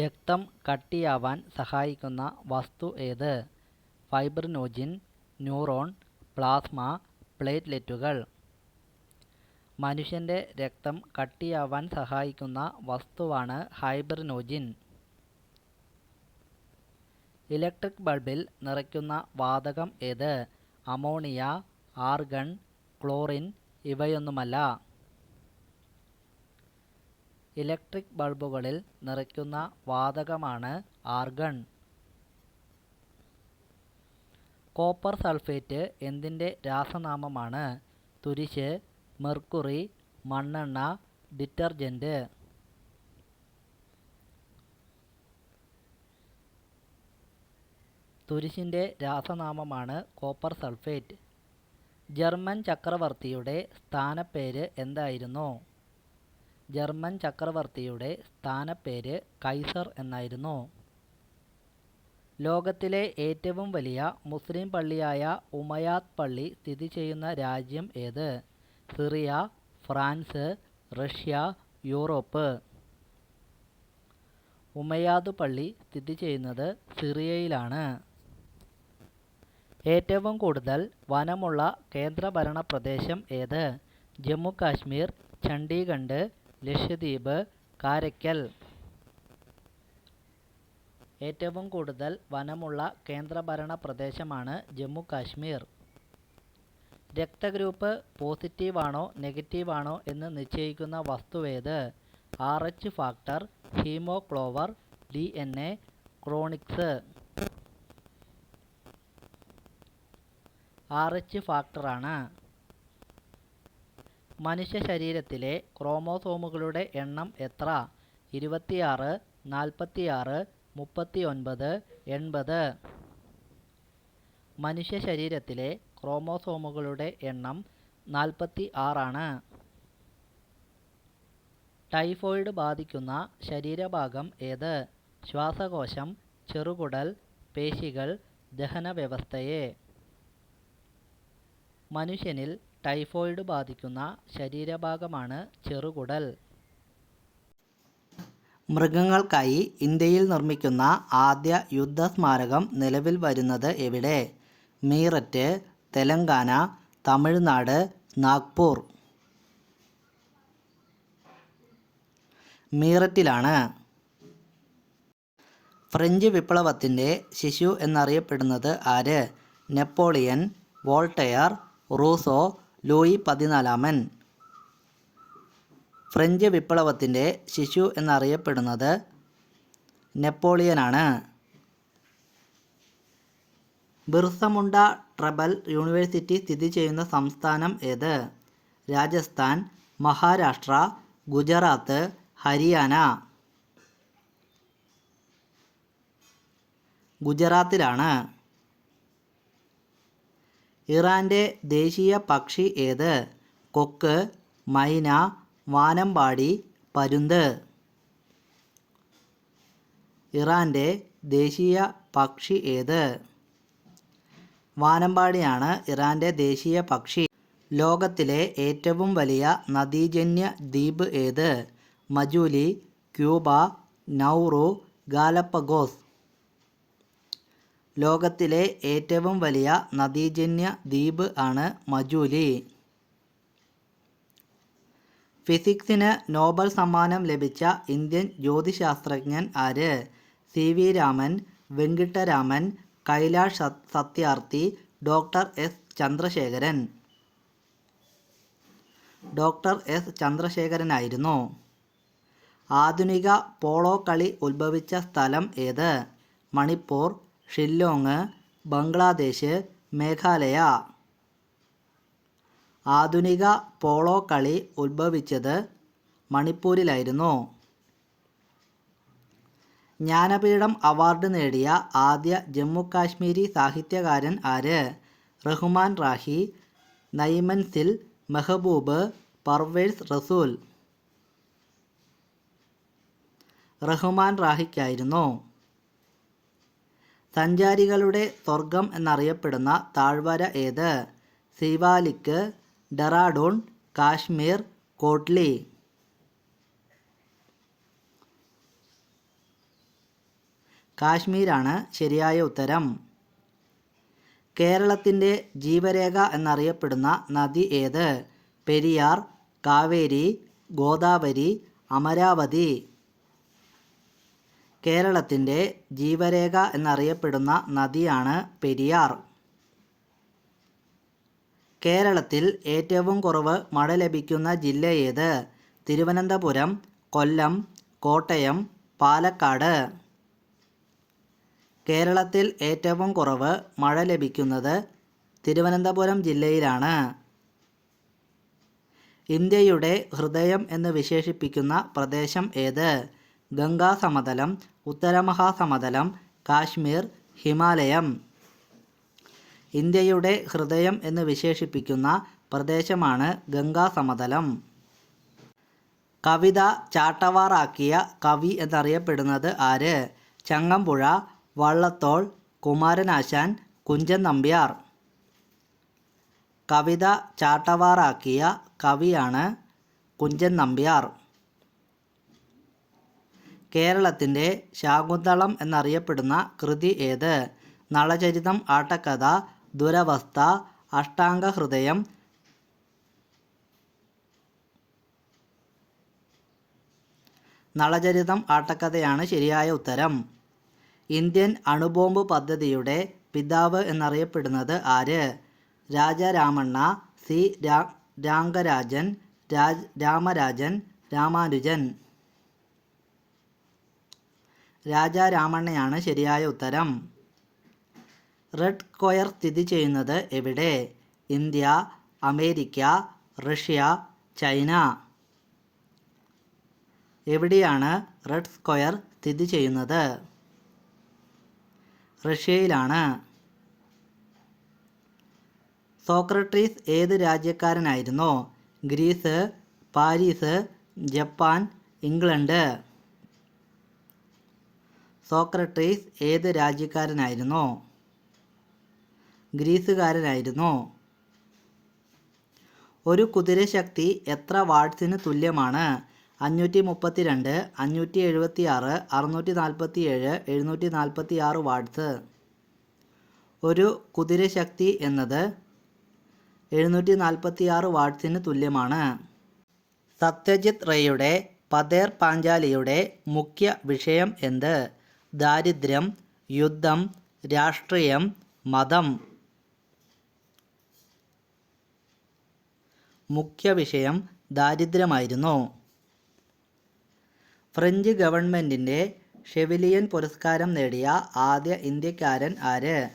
രക്തം കട്ടിയാവാൻ സഹായിക്കുന്ന വസ്തു ഏത്? ഫൈബ്രിനോജിൻ ന്യൂറോൺ പ്ലാസ്മ പ്ലേറ്റ്ലെറ്റുകൾ. മനുഷ്യന്റെ രക്തം കട്ടിയാവാൻ സഹായിക്കുന്ന വസ്തുവാണ് ഫൈബ്രിനോജിൻ ഇലക്ട്രിക് ബൾബിൽ നിറയ്ക്കുന്ന വാതകം ഏത്? അമോണിയ ആർഗൺ ക്ലോറിൻ ഇവയൊന്നുമല്ല. ഇലക്ട്രിക് ബൾബുകളിൽ നിറയ്ക്കുന്ന വാതകമാണ് ആർഗൺ. കോപ്പർ സൾഫേറ്റ് എന്തിന്റെ രാസനാമമാണ്? തുരിശ് മെർക്കുറി മണ്ണെണ്ണ ഡിറ്റർജന്റ് തുരിശിന്റെ രാസനാമമാണ് കോപ്പർ സൾഫേറ്റ്. ജർമ്മൻ ചക്രവർത്തിയുടെ സ്ഥാനപ്പേര് എന്തായിരുന്നു? ജർമ്മൻ ചക്രവർത്തിയുടെ സ്ഥാനപ്പേര് കൈസർ എന്നായിരുന്നു. ലോകത്തിലെ ഏറ്റവും വലിയ മുസ്ലിം പള്ളിയായ ഉമയാദ് പള്ളി സ്ഥിതി ചെയ്യുന്ന രാജ്യം ഏത്? Syria France Russia Europe. Umayyad പള്ളി സ്ഥിതി ചെയ്യുന്നത് സിറിയയിലാണ്. ഏറ്റവും കൂടുതൽ വനമുള്ള കേന്ദ്രഭരണ പ്രദേശം ഏത്? ജമ്മു കാശ്മീർ ചണ്ഡീഗഡ് ലക്ഷദ്വീപ് കാരയ്ക്കൽ. ഏറ്റവും കൂടുതൽ വനമുള്ള കേന്ദ്രഭരണ പ്രദേശമാണ് ജമ്മു കാശ്മീർ രക്തഗ്രൂപ്പ് പോസിറ്റീവാണോ നെഗറ്റീവാണോ എന്ന് നിശ്ചയിക്കുന്ന വസ്തുവേത് R H factor haemoglobin D N A ക്രോണിക്സ്. R H ഫാക്ടറാണ്. മനുഷ്യ ശരീരത്തിലെ ക്രോമോസോമുകളുടെ എണ്ണം എത്ര? ഇരുപത്തിയാറ് നാൽപ്പത്തിയാറ് മുപ്പത്തിയൊൻപത് എൺപത്. മനുഷ്യ ശരീരത്തിലെ ക്രോമോസോമുകളുടെ എണ്ണം നാൽപ്പത്തി ആറാണ് ടൈഫോയിഡ് ബാധിക്കുന്ന ശരീരഭാഗം ഏത്? ശ്വാസകോശം ചെറുകുടൽ പേശികൾ ദഹന വ്യവസ്ഥയെ മനുഷ്യനിൽ ടൈഫോയിഡ് ബാധിക്കുന്ന ശരീരഭാഗമാണ് ചെറുകുടൽ. മൃഗങ്ങൾക്കായി ഇന്ത്യയിൽ നിർമ്മിക്കുന്ന ആദ്യ യുദ്ധസ്മാരകം നിലവിൽ വരുന്നത് എവിടെ? മീററ്റ് തെലങ്കാന തമിഴ്നാട് നാഗ്പൂർ. മീററ്റിലാണ്. ഫ്രഞ്ച് വിപ്ലവത്തിന്റെ ശിശു എന്നറിയപ്പെടുന്നത് ആര്? നെപ്പോളിയൻ വോൾട്ടയർ റൂസോ ലൂയി പതിനാലാമൻ. ഫ്രഞ്ച് വിപ്ലവത്തിന്റെ ശിശു എന്നറിയപ്പെടുന്നത് നെപ്പോളിയനാണ്. ബിർസമുണ്ട ട്രബൽ യൂണിവേഴ്സിറ്റി സ്ഥിതി ചെയ്യുന്ന സംസ്ഥാനം ഏത്? രാജസ്ഥാൻ മഹാരാഷ്ട്ര ഗുജറാത്ത് ഹരിയാന. ഗുജറാത്തിലാണ്. ഇറാന്റെ ദേശീയ പക്ഷി ഏത്? കൊക്ക് മൈന വാനമ്പാടി പരുന്ത്. ഇറാന്റെ ദേശീയ പക്ഷി ഏത്? വാനമ്പാടിയാണ് ഇറാന്റെ ദേശീയ പക്ഷി. ലോകത്തിലെ ഏറ്റവും വലിയ നദീജന്യ ദ്വീപ് ഏത്? Majuli Cuba Nauru Galapagos. ലോകത്തിലെ ഏറ്റവും വലിയ നദീജന്യ ദ്വീപ് ആണ് മജൂലി. ഫിസിക്സിന് നോബൽ സമ്മാനം ലഭിച്ച ഇന്ത്യൻ ജ്യോതിശാസ്ത്രജ്ഞൻ ആര്? സി. വി. രാമൻ വെങ്കിട്ടരാമൻ കൈലാഷ് സത്- Satyarthi doctor S. Chandrasekharan. Doctor S. ചന്ദ്രശേഖരനായിരുന്നു. ആധുനിക പോളോ കളി ഉത്ഭവിച്ച സ്ഥലം ഏത്? മണിപ്പൂർ ഷില്ലോങ് ബംഗ്ലാദേശ് മേഘാലയ. ആധുനിക പോളോ കളി ഉത്ഭവിച്ചത് മണിപ്പൂരിലായിരുന്നു. ജ്ഞാനപീഠം അവാർഡ് നേടിയ ആദ്യ ജമ്മുകാശ്മീരി സാഹിത്യകാരൻ ആര്? റഹ്മാൻ റാഹി നൈമൻസിൽ മെഹബൂബ് പർവേസ് റസൂൽ. റഹ്മാൻ റാഹിക്കായിരുന്നു. സഞ്ചാരികളുടെ സ്വർഗം എന്നറിയപ്പെടുന്ന താഴ്വര ഏത്? സിവാലിക്ക് ഡെറാഡൂൺ കാശ്മീർ കോട്ട്ലി കാശ്മീരാണ് ശരിയായ ഉത്തരം. കേരളത്തിന്റെ ജീവരേഖ എന്നറിയപ്പെടുന്ന നദി ഏത്? പെരിയാർ കാവേരി ഗോദാവരി അമരാവതി. കേരളത്തിന്റെ ജീവരേഖ എന്നറിയപ്പെടുന്ന നദിയാണ് പെരിയാർ. കേരളത്തിൽ ഏറ്റവും കുറവ് മഴ ലഭിക്കുന്ന ജില്ല ഏത്? തിരുവനന്തപുരം കൊല്ലം കോട്ടയം പാലക്കാട്. കേരളത്തിൽ ഏറ്റവും കുറവ് മഴ ലഭിക്കുന്നത് തിരുവനന്തപുരം ജില്ലയിലാണ്. ഇന്ത്യയുടെ ഹൃദയം എന്ന് വിശേഷിപ്പിക്കുന്ന പ്രദേശം ഏത്? ഗംഗാ സമതലം ഉത്തരമഹാസമതലം കാശ്മീർ ഹിമാലയം. ഇന്ത്യയുടെ ഹൃദയം എന്ന് വിശേഷിപ്പിക്കുന്ന പ്രദേശമാണ് ഗംഗാ സമതലം കവിത ചാട്ടവാറാക്കിയ കവി എന്നറിയപ്പെടുന്നത് ആര്? ചങ്ങമ്പുഴ വള്ളത്തോൾ കുമാരനാശാൻ കുഞ്ചൻ നമ്പ്യാർ. കവിത ചാട്ടവാറാക്കിയ കവിയാണ് കുഞ്ചൻ നമ്പ്യാർ. കേരളത്തിന്റെ ശാകുന്തളം എന്നറിയപ്പെടുന്ന കൃതി ഏത്? നളചരിതം ആട്ടക്കഥ ദുരവസ്ഥ അഷ്ടാംഗഹൃദയം നളചരിതം ആട്ടക്കഥയാണ് ശരിയായ ഉത്തരം. ഇന്ത്യൻ അണുബോംബ് പദ്ധതിയുടെ പിതാവ് എന്നറിയപ്പെടുന്നത് ആര്? രാജാരാമണ്ണ സി രാംഗരാജൻ രാജ് രാമരാജൻ രാമാനുജൻ. രാജാരാമണ്ണയാണ് ശരിയായ ഉത്തരം. റെഡ് സ്ക്വയർ സ്ഥിതി ചെയ്യുന്നത് എവിടെ? India America Russia China. എവിടെയാണ് റെഡ് സ്ക്വയർ സ്ഥിതി ചെയ്യുന്നത്? റഷ്യയിലാണ്. സോക്രട്ടീസ് ഏത് രാജ്യക്കാരനായിരുന്നു? Greece Paris Japan England. Socrates ഏത് രാജ്യക്കാരനായിരുന്നു? ഗ്രീസുകാരനായിരുന്നു. ഒരു കുതിരശക്തി എത്ര വാട്ട്സിന് തുല്യമാണ്? അഞ്ഞൂറ്റി മുപ്പത്തി രണ്ട് അഞ്ഞൂറ്റി എഴുപത്തി ആറ് അറുന്നൂറ്റി നാൽപ്പത്തി ഏഴ് എഴുന്നൂറ്റി നാൽപ്പത്തി ആറ് വാട്ട്സ്. ഒരു കുതിരശക്തി എന്നത് എഴുന്നൂറ്റി നാൽപ്പത്തി ആറ് വാട്ട്സിന് തുല്യമാണ്. സത്യജിത് റേയുടെ പതേർ പാഞ്ചാലിയുടെ മുഖ്യ വിഷയം എന്ത്? ദാരിദ്ര്യം യുദ്ധം രാഷ്ട്രീയം മതം. മുഖ്യ വിഷയം ദാരിദ്ര്യമായിരുന്നു. ഫ്രഞ്ച് ഗവൺമെന്റിന്റെ ഷെവിലിയൻ പുരസ്കാരം നേടിയ ആദ്യ ഇന്ത്യക്കാരൻ ആര്?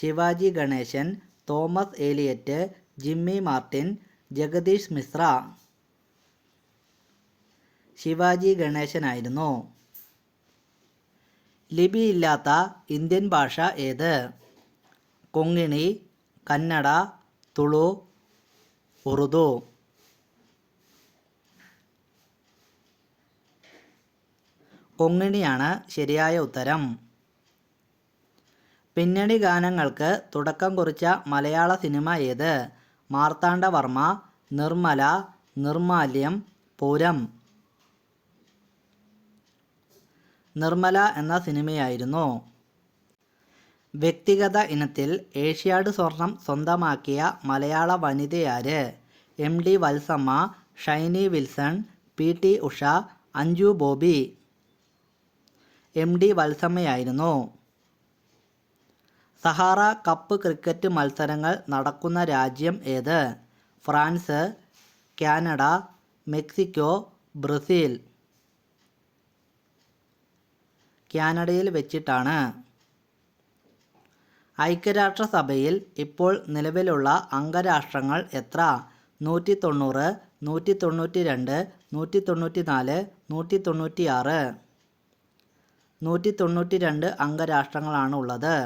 Shivaji Ganesan Thomas Eliot Jimmy Martin Jagdish Mishra. Shivaji ഗണേശനായിരുന്നു. ലിപിയില്ലാത്ത ഇന്ത്യൻ ഭാഷ ഏത്? കൊങ്ങിണി കന്നഡ തുളു ഉറുദു. കൊങ്ങിണിയാണ് ശരിയായ ഉത്തരം. പിന്നണി ഗാനങ്ങൾക്ക് തുടക്കം കുറിച്ച മലയാള സിനിമ ഏത്? മാർത്താണ്ഡവർമ്മ നിർമ്മല നിർമാല്യം പൂരം. നിർമ്മല എന്ന സിനിമയായിരുന്നു. വ്യക്തിഗത ഇനത്തിൽ ഏഷ്യാഡ് സ്വർണം സ്വന്തമാക്കിയ മലയാള വനിതയാര് M D Valsamma Shiny Wilson P T Usha Anju Bobby M D വത്സമ്മയായിരുന്നു. Sahara cup cricket മത്സരങ്ങൾ നടക്കുന്ന രാജ്യം ഏത്? France Canada Mexico Brazil. കാനഡയിൽ വെച്ചിട്ടാണ്. ഐക്യരാഷ്ട്രസഭയിൽ ഇപ്പോൾ നിലവിലുള്ള അംഗരാഷ്ട്രങ്ങൾ എത്ര? നൂറ്റി തൊണ്ണൂറ് നൂറ്റി തൊണ്ണൂറ്റി രണ്ട് നൂറ്റി തൊണ്ണൂറ്റി നാല് നൂറ്റി തൊണ്ണൂറ്റി ആറ് നൂറ്റി തൊണ്ണൂറ്റി രണ്ട് അംഗരാഷ്ട്രങ്ങളാണ് ഉള്ളത്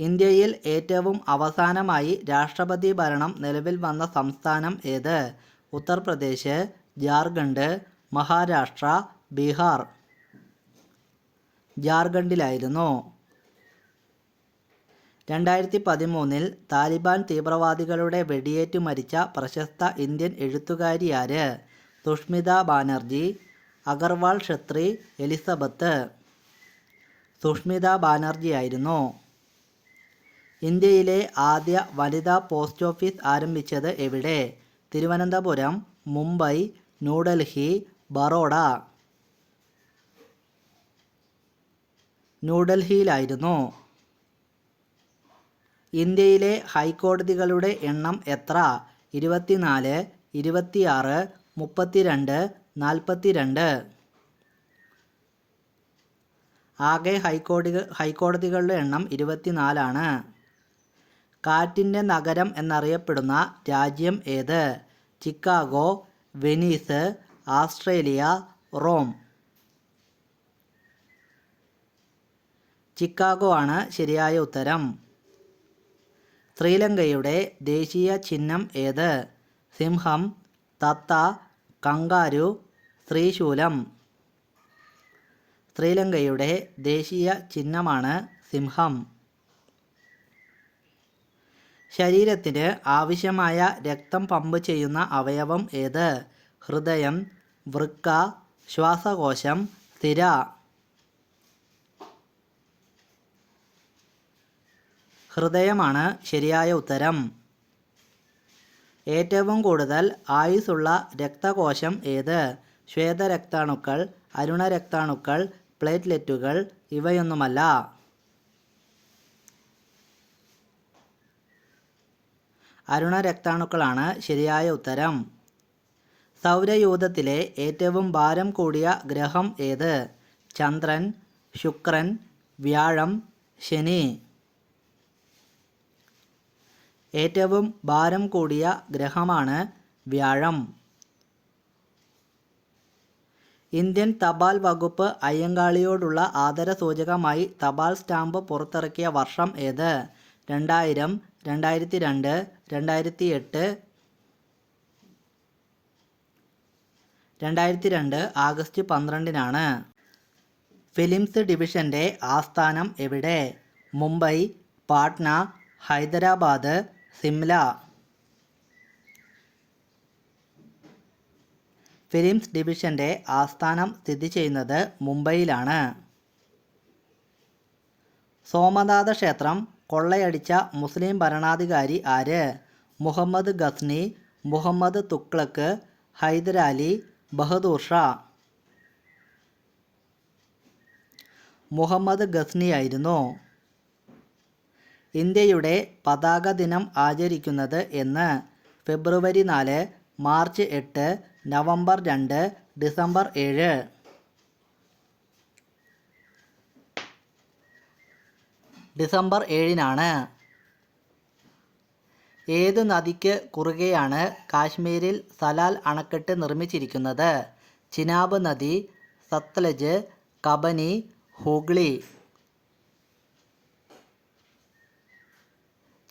ഇന്ത്യയിൽ ഏറ്റവും അവസാനമായി രാഷ്ട്രപതി ഭരണം നിലവിൽ വന്ന സംസ്ഥാനം ഏത്? ഉത്തർപ്രദേശ് ജാർഖണ്ഡ് മഹാരാഷ്ട്ര ബീഹാർ. ജാർഖണ്ഡിലായിരുന്നു. രണ്ടായിരത്തി പതിമൂന്നിൽ താലിബാൻ തീവ്രവാദികളുടെ വെടിയേറ്റു മരിച്ച പ്രശസ്ത ഇന്ത്യൻ എഴുത്തുകാരിയാര് സുഷ്മിത ബാനർജി അഗർവാൾ ഷത്രി എലിസബത്ത്. സുഷ്മിത ബാനർജിയായിരുന്നു ഇന്ത്യയിലെ ആദ്യ വനിതാ പോസ്റ്റ് ഓഫീസ് ആരംഭിച്ചത് എവിടെ? തിരുവനന്തപുരം മുംബൈ ന്യൂഡൽഹി ബറോഡ. ന്യൂഡൽഹിയിലായിരുന്നു. ഇന്ത്യയിലെ ഹൈക്കോടതികളുടെ എണ്ണം എത്ര? ഇരുപത്തിനാല് ഇരുപത്തിയാറ് മുപ്പത്തിരണ്ട് നാൽപ്പത്തിരണ്ട്. ആകെ ഹൈക്കോടതി ഹൈക്കോടതികളുടെ എണ്ണം ഇരുപത്തിനാലാണ്. കാറ്റിന്റെ നഗരം എന്നറിയപ്പെടുന്ന രാജ്യം ഏത്? Chicago Venice Australia Rome. Chicago ആണ് ശരിയായ ഉത്തരം. ശ്രീലങ്കയുടെ ദേശീയ ചിഹ്നം ഏത്? സിംഹം തത്ത കങ്കാരു ശ്രീശൂലം. ശ്രീലങ്കയുടെ ദേശീയ ചിഹ്നമാണ് സിംഹം. ശരീരത്തിന് ആവശ്യമായ രക്തം പമ്പ് ചെയ്യുന്ന അവയവം ഏത്? ഹൃദയം വൃക്ക ശ്വാസകോശം സ്ഥിര ഹൃദയമാണ് ശരിയായ ഉത്തരം. ഏറ്റവും കൂടുതൽ ആയുസ്സുള്ള രക്തകോശം ഏത്? ശ്വേതരക്താണുക്കൾ അരുണരക്താണുക്കൾ പ്ലേറ്റ്ലെറ്റുകൾ ഇവയൊന്നുമല്ല. അരുണരക്താണുക്കളാണ് ശരിയായ ഉത്തരം. സൗരയൂഥത്തിലെ ഏറ്റവും ഭാരം കൂടിയ ഗ്രഹം ഏത്? ചന്ദ്രൻ ശുക്രൻ വ്യാഴം ശനി. ഏറ്റവും ഭാരം കൂടിയ ഗ്രഹമാണ് വ്യാഴം. ഇന്ത്യൻ തപാൽ വകുപ്പ് അയ്യങ്കാളിയോടുള്ള ആദരസൂചകമായി തപാൽ സ്റ്റാമ്പ് പുറത്തിറക്കിയ വർഷം ഏത്? രണ്ടായിരം രണ്ടായിരത്തി രണ്ട് രണ്ടായിരത്തി എട്ട് രണ്ടായിരത്തി രണ്ട് ആഗസ്റ്റ് പന്ത്രണ്ടിനാണ്. ഫിലിംസ് ഡിവിഷന്റെ ആസ്ഥാനം എവിടെ? മുംബൈ പാട്ന ഹൈദരാബാദ് സിംല. ഫിലിംസ് ഡിവിഷന്റെ ആസ്ഥാനം സ്ഥിതി ചെയ്യുന്നത് മുംബൈയിലാണ്. സോമനാഥ ക്ഷേത്രം കൊള്ളയടിച്ച മുസ്ലിം ഭരണാധികാരി ആര്? മുഹമ്മദ് ഗസ്നി മുഹമ്മദ് തുക്ലക്ക് ഹൈദരാലി ബഹദൂർ ഷാ. മുഹമ്മദ് ഗസ്നിയായിരുന്നു ഇന്ത്യയുടെ പതാക ദിനം ആചരിക്കുന്നത് എന്ന് ഫെബ്രുവരി നാല് മാർച്ച് എട്ട് നവംബർ രണ്ട് ഡിസംബർ ഏഴ്. ഡിസംബർ ഏഴിനാണ്. ഏത് നദിക്ക് കുറുകെയാണ് കാശ്മീരിൽ സലാൽ അണക്കെട്ട് നിർമ്മിച്ചിരിക്കുന്നത്? ചിനാബ് നദി സത്ലജ് കബനി ഹൂഗ്ലി.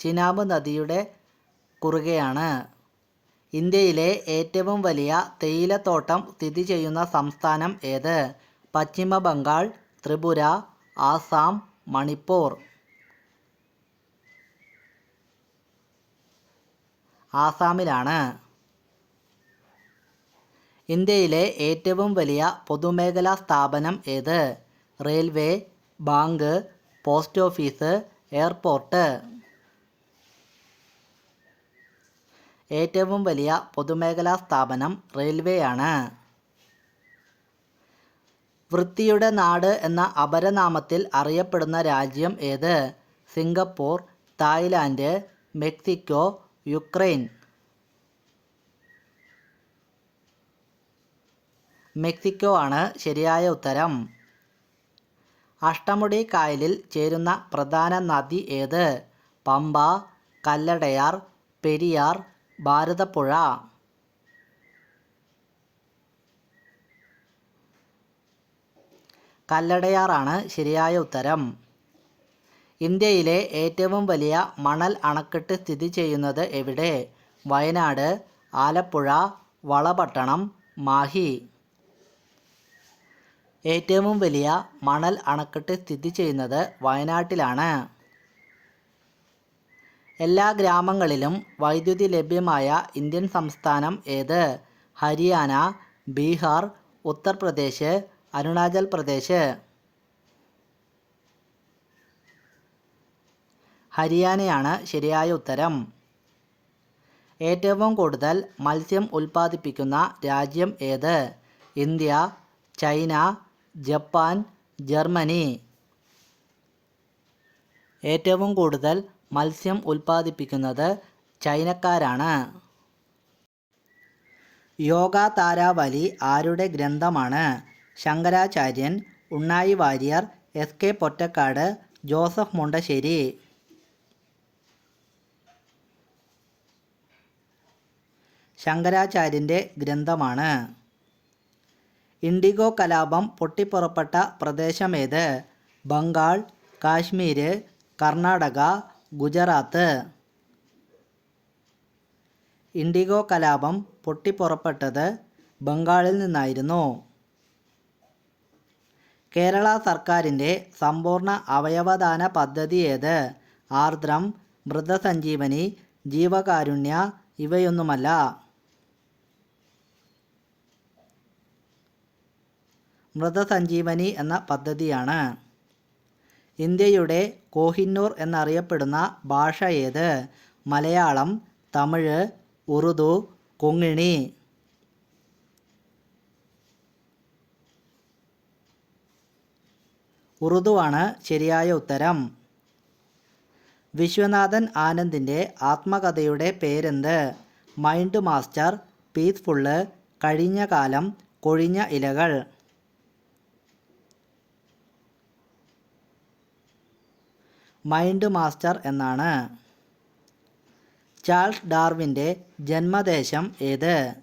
ചിനാബ് നദിയുടെ കുറുകെയാണ്. ഇന്ത്യയിലെ ഏറ്റവും വലിയ തേയിലത്തോട്ടം സ്ഥിതി ചെയ്യുന്ന സംസ്ഥാനം ഏത്? പശ്ചിമ ബംഗാൾ ത്രിപുര ആസാം മണിപ്പൂർ. ആസാമിലാണ്. ഇന്ത്യയിലെ ഏറ്റവും വലിയ പൊതുമേഖലാ സ്ഥാപനം ഏത്? Railway bank post office airport. ഏറ്റവും വലിയ പൊതുമേഖലാ സ്ഥാപനം റെയിൽവേയാണ്. വൃത്തിയുടെ നാട് എന്ന അപരനാമത്തിൽ അറിയപ്പെടുന്ന രാജ്യം ഏത്? Singapore Thailand Mexico Ukraine. Mexico ആണ് ശരിയായ ഉത്തരം. അഷ്ടമുടി കായലിൽ ചേരുന്ന പ്രധാന നദി ഏത്? പമ്പ കല്ലടയാർ പെരിയാർ ഭാരതപ്പുഴ. കല്ലടയാറാണ് ശരിയായ ഉത്തരം. ഇന്ത്യയിലെ ഏറ്റവും വലിയ മണൽ അണക്കെട്ട് സ്ഥിതി ചെയ്യുന്നത് എവിടെ? വയനാട് ആലപ്പുഴ വളപട്ടണം മാഹി. ഏറ്റവും വലിയ മണൽ അണക്കെട്ട് സ്ഥിതി ചെയ്യുന്നത് വയനാട്ടിലാണ്. എല്ലാ ഗ്രാമങ്ങളിലും വൈദ്യുതി ലഭ്യമായ ഇന്ത്യൻ സംസ്ഥാനം ഏത്? ഹരിയാന ബീഹാർ ഉത്തർപ്രദേശ് അരുണാചൽ പ്രദേശ്. ഹരിയാനയാണ് ശരിയായ ഉത്തരം. ഏറ്റവും കൂടുതൽ മത്സ്യം ഉൽപ്പാദിപ്പിക്കുന്ന രാജ്യം ഏത്? India China Japan Germany. ഏറ്റവും കൂടുതൽ മത്സ്യം ഉൽപ്പാദിപ്പിക്കുന്നത് ചൈനക്കാരാണ്. യോഗ താരാവലി ആരുടെ ഗ്രന്ഥമാണ്? Shankaracharya Unnayi Warrier S K Pottekkatt Joseph Mundassery. ശങ്കരാചാര്യന്റെ ഗ്രന്ഥമാണ്. ഇൻഡിഗോ കലാപം പൊട്ടിപ്പുറപ്പെട്ട പ്രദേശമേത്? ബംഗാൾ കാശ്മീർ കർണാടക ഗുജറാത്ത്. ഇൻഡിഗോ കലാപം പൊട്ടിപ്പുറപ്പെട്ടത് ബംഗാളിൽ നിന്നായിരുന്നു. കേരള സർക്കാരിന്റെ സമ്പൂർണ അവയവദാന പദ്ധതി ഏത്? ആർദ്രം മൃതസഞ്ജീവനി ജീവകാരുണ്യ ഇവയൊന്നുമല്ല. മൃതസഞ്ജീവനി എന്ന പദ്ധതിയാണ്. ഇന്ത്യയുടെ കോഹിന്നൂർ എന്നറിയപ്പെടുന്ന ഭാഷ ഏത്? മലയാളം തമിഴ് ഉറുദു കൊങ്ങിണി. ഉറുദുവാണ് ശരിയായ ഉത്തരം. വിശ്വനാഥൻ ആനന്ദിന്റെ ആത്മകഥയുടെ പേരെന്ത്? മൈൻഡ് മാസ്റ്റർ പീസ്ഫുള്ള് കഴിഞ്ഞ കാലം കൊഴിഞ്ഞ ഇലകൾ. മൈൻഡ് മാസ്റ്റർ എന്നാണ്. ചാൾസ് ഡാർവിന്റെ ജന്മദേശം ഏത്?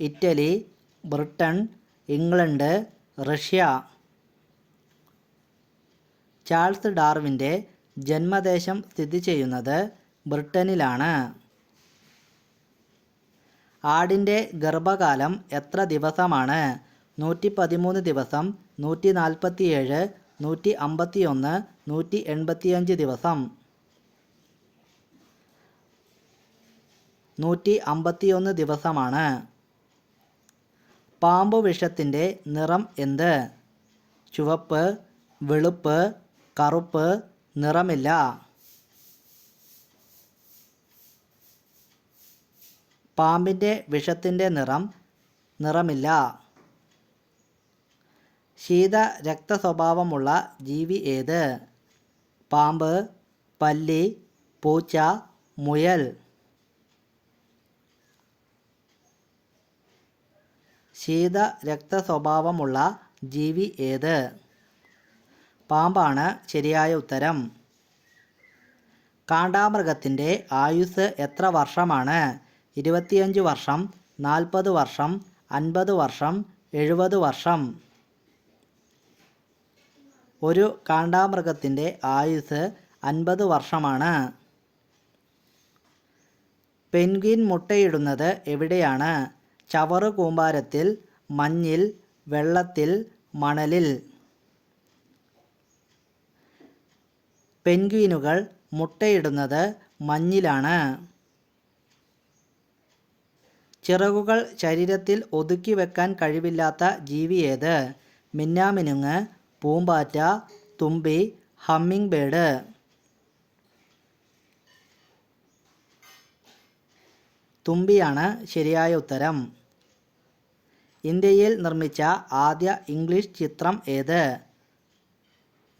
Italy Britain England Russia. Charles ഡാർവിന്റെ ജന്മദേശം സ്ഥിതി ചെയ്യുന്നത് ബ്രിട്ടനിലാണ്. ആടിന്റെ ഗർഭകാലം എത്ര ദിവസമാണ്? നൂറ്റി പതിമൂന്ന് ദിവസം നൂറ്റി നാൽപ്പത്തിയേഴ് നൂറ്റി അമ്പത്തിയൊന്ന് നൂറ്റി എൺപത്തിയഞ്ച് ദിവസം. നൂറ്റി അമ്പത്തിയൊന്ന് ദിവസമാണ്. പാമ്പ് വിഷത്തിന്റെ നിറം എന്ത്? ചുവപ്പ് വെളുപ്പ് കറുപ്പ് നിറമില്ല. പാമ്പിന്റെ വിഷത്തിന്റെ നിറം നിറമില്ല. ശീത രക്തസ്വഭാവമുള്ള ജീവി ഏത്? പാമ്പ് പല്ലി പൂച്ച മുയൽ. ശീത രക്തസ്വഭാവമുള്ള ജീവി ഏത്? പാമ്പാണ് ശരിയായ ഉത്തരം. കാണ്ടാമൃഗത്തിന്റെ ആയുസ് എത്ര വർഷമാണ്? ഇരുപത്തിയഞ്ച് വർഷം നാൽപ്പത് വർഷം അൻപത് വർഷം എഴുപത് വർഷം. ഒരു കാണ്ടാമൃഗത്തിന്റെ ആയുസ് അൻപത് വർഷമാണ്. പെൻഗ്വിൻ മുട്ടയിടുന്നത് എവിടെയാണ്? ചവറു കൂമ്പാരത്തിൽ മഞ്ഞിൽ വെള്ളത്തിൽ മണലിൽ. പെൻഗ്വിനുകൾ മുട്ടയിടുന്നത് മഞ്ഞിലാണ്. ചിറകുകൾ ശരീരത്തിൽ ഒതുക്കി വെക്കാൻ കഴിവില്ലാത്ത ജീവി ഏത്? മിന്നാമിനുങ്ങ് പൂമ്പാറ്റ തുമ്പി ഹമ്മിങ് ബേഡ് തുമ്പിയാണ് ശരിയായ ഉത്തരം. ഇന്ത്യയിൽ നിർമ്മിച്ച ആദ്യ ഇംഗ്ലീഷ് ചിത്രം ഏത്?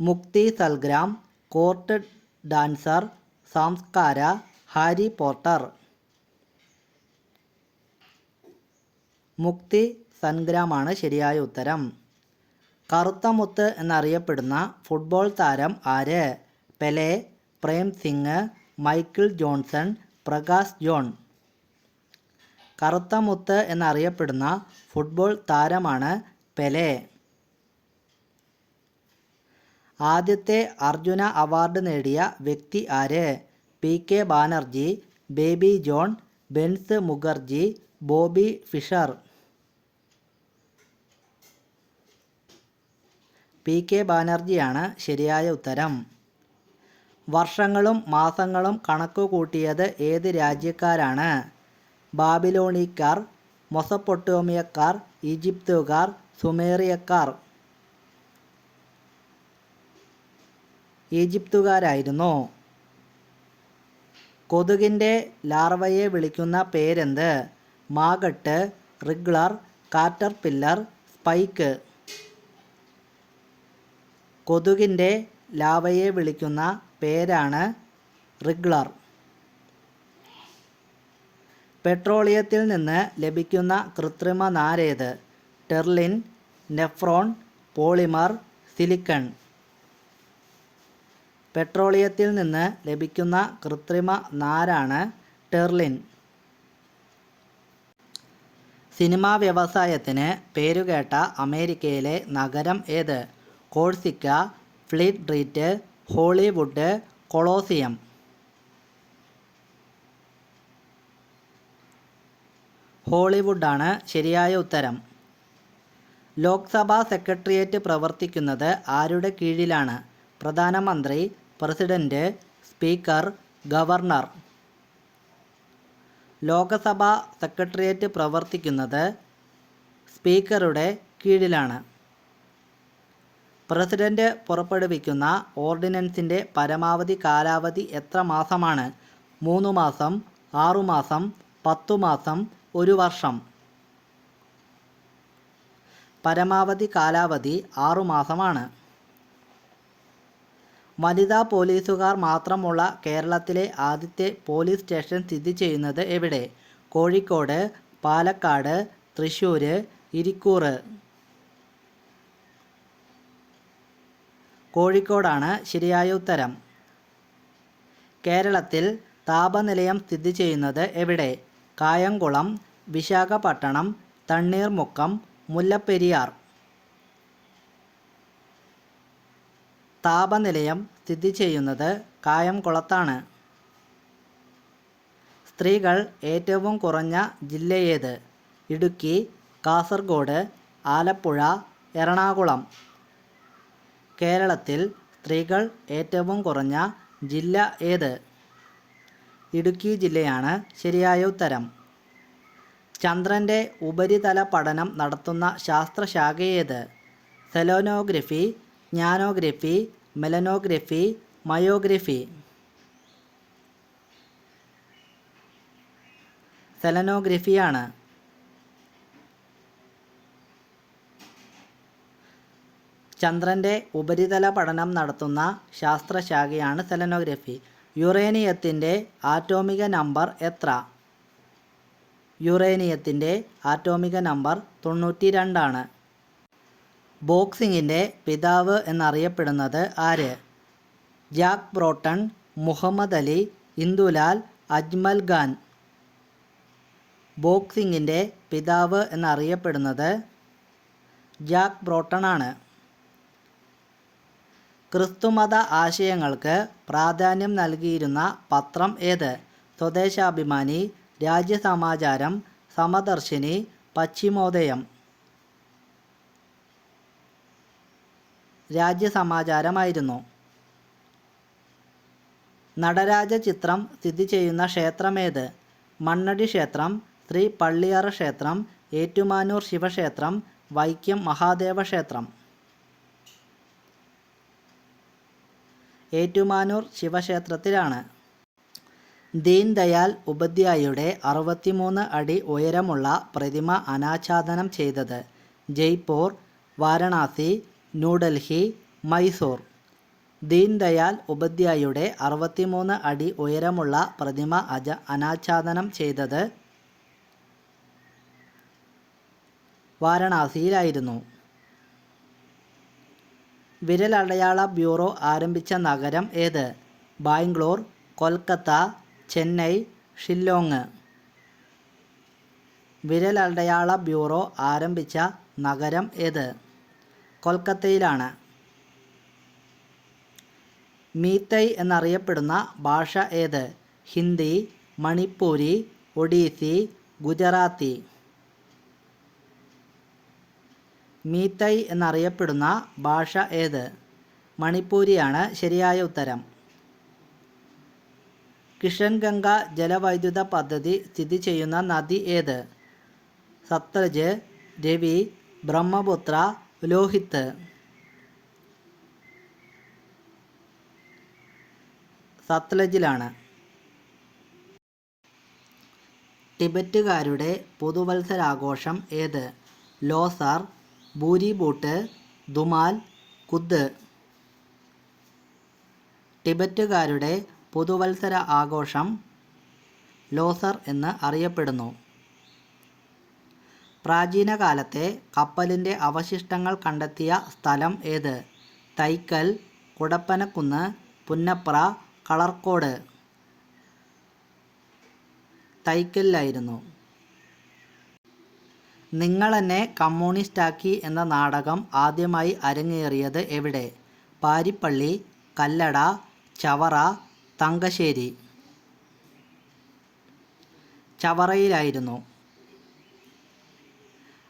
Mukti Sangram court dancer Samskara Harry Potter. Mukti സൻഗ്രാമാണ് ശരിയായ ഉത്തരം. കറുത്ത മുത്ത് എന്നറിയപ്പെടുന്ന ഫുട്ബോൾ താരം ആര്? Pele Prem Singh Michael Johnson Prakash John. കറുത്ത മുത്ത് എന്നറിയപ്പെടുന്ന ഫുട്ബോൾ താരമാണ് പെലെ. ആദ്യത്തെ അർജുന അവാർഡ് നേടിയ വ്യക്തി ആര്? P K Banerjee baby John Benz Mukherjee Bobby Fischer. P K ബാനർജിയാണ് ശരിയായ ഉത്തരം. വർഷങ്ങളും മാസങ്ങളും കണക്കു കൂട്ടിയത് ഏത് രാജ്യക്കാരാണ്? ബാബിലോണിക്കാർ മൊസപ്പൊട്ടോമിയക്കാർ ഈജിപ്തുകാർ സുമേറിയക്കാർ. ഈജിപ്തുകാരായിരുന്നു. കൊതുകിന്റെ ലാർവയെ വിളിക്കുന്ന പേരെന്ത്? Maggot wriggler caterpillar spike. കൊതുകിന്റെ ലാവയെ വിളിക്കുന്ന പേരാണ് റിഗ്ലർ. പെട്രോളിയത്തിൽ നിന്ന് ലഭിക്കുന്ന കൃത്രിമ നാരേത് ടെർലിൻ നെഫ്രോൺ പോളിമർ സിലിക്കൺ. പെട്രോളിയത്തിൽ നിന്ന് ലഭിക്കുന്ന കൃത്രിമ നാരാണ് ടെർലിൻ. സിനിമാ വ്യവസായത്തിന് പേരുകേട്ട അമേരിക്കയിലെ നഗരം ഏത്? Corsica Fleet Street Hollywood Colosseum. ഹോളിവുഡാണ് ശരിയായ ഉത്തരം. ലോക്സഭാ സെക്രട്ടേറിയറ്റ് പ്രവർത്തിക്കുന്നത് ആരുടെ കീഴിലാണ്? പ്രധാനമന്ത്രി president speaker governor. Lok Sabha secretariat പ്രവർത്തിക്കുന്നത് സ്പീക്കറുടെ കീഴിലാണ്. പ്രസിഡന്റ് പുറപ്പെടുവിക്കുന്ന ഓർഡിനൻസിന്റെ പരമാവധി കാലാവധി എത്ര മാസമാണ്? മൂന്ന് മാസം ആറു മാസം പത്തു മാസം ഒരു വർഷം. പരമാവധി കാലാവധി ആറു മാസമാണ്. വനിതാ പോലീസുകാർ മാത്രമുള്ള കേരളത്തിലെ ആദ്യത്തെ പോലീസ് സ്റ്റേഷൻ സ്ഥിതി ചെയ്യുന്നത് എവിടെ? കോഴിക്കോട് പാലക്കാട് തൃശ്ശൂർ ഇരിക്കൂർ കോഴിക്കോടാണ് ശരിയായ ഉത്തരം. കേരളത്തിൽ താപനിലയം സ്ഥിതി ചെയ്യുന്നത് എവിടെ? കായംകുളം വിശാഖപട്ടണം തണ്ണീർമുക്കം മുല്ലപ്പെരിയാർ. താപനിലയം സ്ഥിതി ചെയ്യുന്നത് കായംകുളത്താണ്. സ്ത്രീകൾ ഏറ്റവും കുറഞ്ഞ ജില്ലയേത് ഇടുക്കി കാസർഗോഡ് ആലപ്പുഴ എറണാകുളം. കേരളത്തിൽ സ്ത്രീകൾ ഏറ്റവും കുറഞ്ഞ ജില്ല ഏത്? ഇടുക്കി ജില്ലയാണ് ശരിയായ ഉത്തരം. ചന്ദ്രന്റെ ഉപരിതല പഠനം നടത്തുന്ന ശാസ്ത്രശാഖ ശാസ്ത്രശാഖയേത് സെലോനോഗ്രഫി ജ്ഞാനോഗ്രഫി മെലനോഗ്രഫി മയോഗ്രഫി. സെലനോഗ്രഫിയാണ്. ചന്ദ്രന്റെ ഉപരിതല പഠനം നടത്തുന്ന ശാസ്ത്രശാഖയാണ് സെലനോഗ്രഫി. യുറേനിയത്തിന്റെ ആറ്റോമിക നമ്പർ എത്ര? യുറേനിയത്തിന്റെ ആറ്റോമിക നമ്പർ തൊണ്ണൂറ്റി രണ്ടാണ് ബോക്സിങ്ങിന്റെ പിതാവ് എന്നറിയപ്പെടുന്നത് ആര്? Jack Broughton Muhammad Ali Indulal Ajmal Khan. ബോക്സിങ്ങിന്റെ പിതാവ് എന്നറിയപ്പെടുന്നത് ജാക്ക് ബ്രോട്ടൺ ആണ്. ക്രിസ്തുമത ആശയങ്ങൾക്ക് പ്രാധാന്യം നൽകിയിരുന്ന പത്രം ഏത്? സ്വദേശാഭിമാനി രാജ്യസമാചാരം സമദർശിനി പശ്ചിമോദയം. രാജ്യസമാചാരമായിരുന്നു. നടരാജ ചിത്രം സ്ഥിതി ചെയ്യുന്ന ക്ഷേത്രമേത് മണ്ണടി ക്ഷേത്രം ശ്രീ പള്ളിയറ ക്ഷേത്രം ഏറ്റുമാനൂർ ശിവക്ഷേത്രം വൈക്കം മഹാദേവ ക്ഷേത്രം. ഏറ്റുമാനൂർ ശിവക്ഷേത്രത്തിലാണ്. ദീൻ ദയാൽ ഉപാധ്യായയുടെ അറുപത്തിമൂന്ന് അടി ഉയരമുള്ള പ്രതിമ അനാച്ഛാദനം ചെയ്തത് ജയ്പൂർ വാരണാസി ന്യൂഡൽഹി മൈസൂർ. ദീൻ ദയാൽ ഉപാധ്യായയുടെ അറുപത്തിമൂന്ന് അടി ഉയരമുള്ള പ്രതിമ അനാച്ഛാദനം ചെയ്തത് വാരണാസിയിലായിരുന്നു. വിരലടയാള ബ്യൂറോ ആരംഭിച്ച നഗരം ഏത്? ബാംഗ്ലൂർ കൊൽക്കത്ത ചെന്നൈ ഷില്ലോങ്. വിരലടയാള ബ്യൂറോ ആരംഭിച്ച നഗരം ഏത്? കൊൽക്കത്തയിലാണ്. മീത്തൈ എന്നറിയപ്പെടുന്ന ഭാഷ ഏത്? ഹിന്ദി മണിപ്പൂരി ഒഡീസി ഗുജറാത്തി. മീത്തൈ എന്നറിയപ്പെടുന്ന ഭാഷ ഏത്? മണിപ്പൂരിയാണ് ശരിയായ ഉത്തരം. കിഷൻഗംഗ ജലവൈദ്യുത പദ്ധതി സ്ഥിതി ചെയ്യുന്ന നദി ഏത്? സത്ലജ് രവി ബ്രഹ്മപുത്ര ലോഹിത്ത്. സത്ലജിലാണ് ടിബറ്റുകാരുടെ പുതുവത്സരാഘോഷം ഏത്? ലോസാർ ബൂരിബൂട്ട് ദുമാൽ കുദ് ടിബറ്റുകാരുടെ പുതുവത്സര ആഘോഷം ലോസർ എന്ന് അറിയപ്പെടുന്നു. പ്രാചീന കാലത്തെ കപ്പലിന്റെ അവശിഷ്ടങ്ങൾ കണ്ടെത്തിയ സ്ഥലം ഏത്? തൈക്കൽ കുടപ്പനക്കുന്ന് പുന്നപ്ര കളർക്കോട്. തൈക്കലിലായിരുന്നു. നിങ്ങളെന്നെ കമ്മ്യൂണിസ്റ്റാക്കി എന്ന നാടകം ആദ്യമായി അരങ്ങേറിയത് എവിടെ? പാരിപ്പള്ളി കല്ലട ചവറ തങ്കശ്ശേരി. ചവറയിലായിരുന്നു.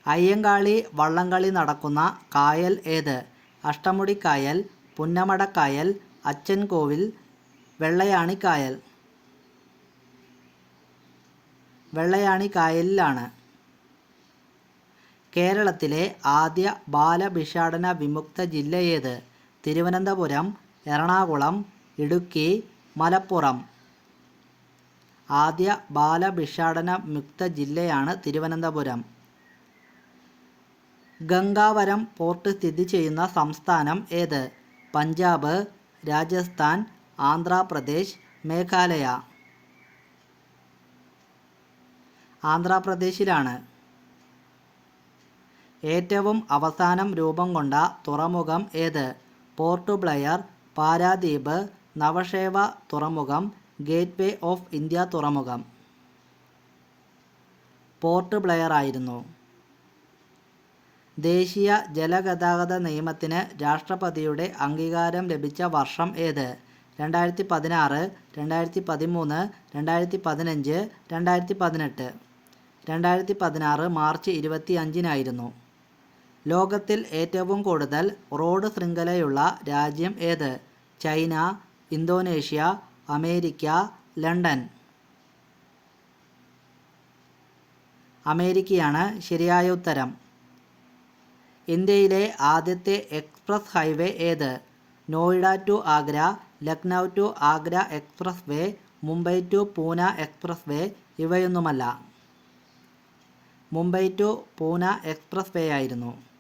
അയ്യങ്കാളി വള്ളംകളി നടക്കുന്ന കായൽ ഏത്? അഷ്ടമുടിക്കായൽ പുന്നമടക്കായൽ അച്ചൻകോവിൽ വെള്ളയാണിക്കായൽ. വെള്ളയാണിക്കായലിലാണ്. കേരളത്തിലെ ആദ്യ ബാലഭിക്ഷാടന വിമുക്ത ജില്ലയേത് തിരുവനന്തപുരം എറണാകുളം ഇടുക്കി മലപ്പുറം. ആദ്യ ബാലഭിക്ഷാടന മുക്ത ജില്ലയാണ് തിരുവനന്തപുരം. ഗംഗാവരം പോർട്ട് സ്ഥിതി ചെയ്യുന്ന സംസ്ഥാനം ഏത്? പഞ്ചാബ് രാജസ്ഥാൻ ആന്ധ്രാപ്രദേശ് മേഘാലയ. ആന്ധ്രാപ്രദേശിലാണ്. ഏറ്റവും അവസാനം രൂപം കൊണ്ട തുറമുഖം ഏത്? പോർട്ട് ബ്ലെയർ പാരാദ്വീപ് നവഷേവ തുറമുഖം ഗേറ്റ്വേ ഓഫ് ഇന്ത്യ തുറമുഖം. പോർട്ട് ബ്ലെയർ ആയിരുന്നു. ദേശീയ ജലഗതാഗത നിയമത്തിന് രാഷ്ട്രപതിയുടെ അംഗീകാരം ലഭിച്ച വർഷം ഏത്? രണ്ടായിരത്തി പതിനാറ് രണ്ടായിരത്തി പതിമൂന്ന് രണ്ടായിരത്തി പതിനഞ്ച് രണ്ടായിരത്തി പതിനെട്ട് രണ്ടായിരത്തി പതിനാറ് മാർച്ച് ഇരുപത്തി അഞ്ചിനായിരുന്നു ലോകത്തിൽ ഏറ്റവും കൂടുതൽ റോഡ് ശൃംഖലയുള്ള രാജ്യം ഏത്? China Indonesia America London. അമേരിക്കയാണ് ശരിയായ ഉത്തരം. ഇന്ത്യയിലെ ആദ്യത്തെ എക്സ്പ്രസ് ഹൈവേ ഏത്? Noida to Agra Lucknow to Agra express way Mumbai to Pune express way ഇവയൊന്നുമല്ല. Mumbai to Pune express way ആയിരുന്നു.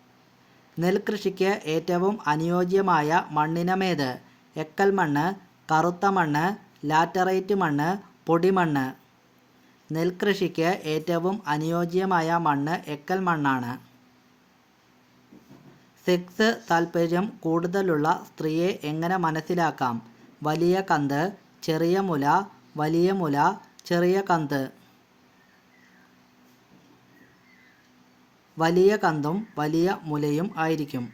നെൽകൃഷിക്ക് ഏറ്റവും അനുയോജ്യമായ മണ്ണിനമേത്? എക്കൽ മണ്ണ് കറുത്ത മണ്ണ് ലാറ്ററൈറ്റ് മണ്ണ് പൊടിമണ്ണ് നെൽകൃഷിക്ക് ഏറ്റവും അനുയോജ്യമായ മണ്ണ് എക്കൽ മണ്ണാണ്. സെക്സ് താൽപ്പര്യം കൂടുതലുള്ള സ്ത്രീയെ എങ്ങനെ മനസ്സിലാക്കാം? വലിയ കന്ത് ചെറിയ മുല വലിയ മുല ചെറിയ കന്ത്. വലിയ കന്തും വലിയ മുലയും ആയിരിക്കും.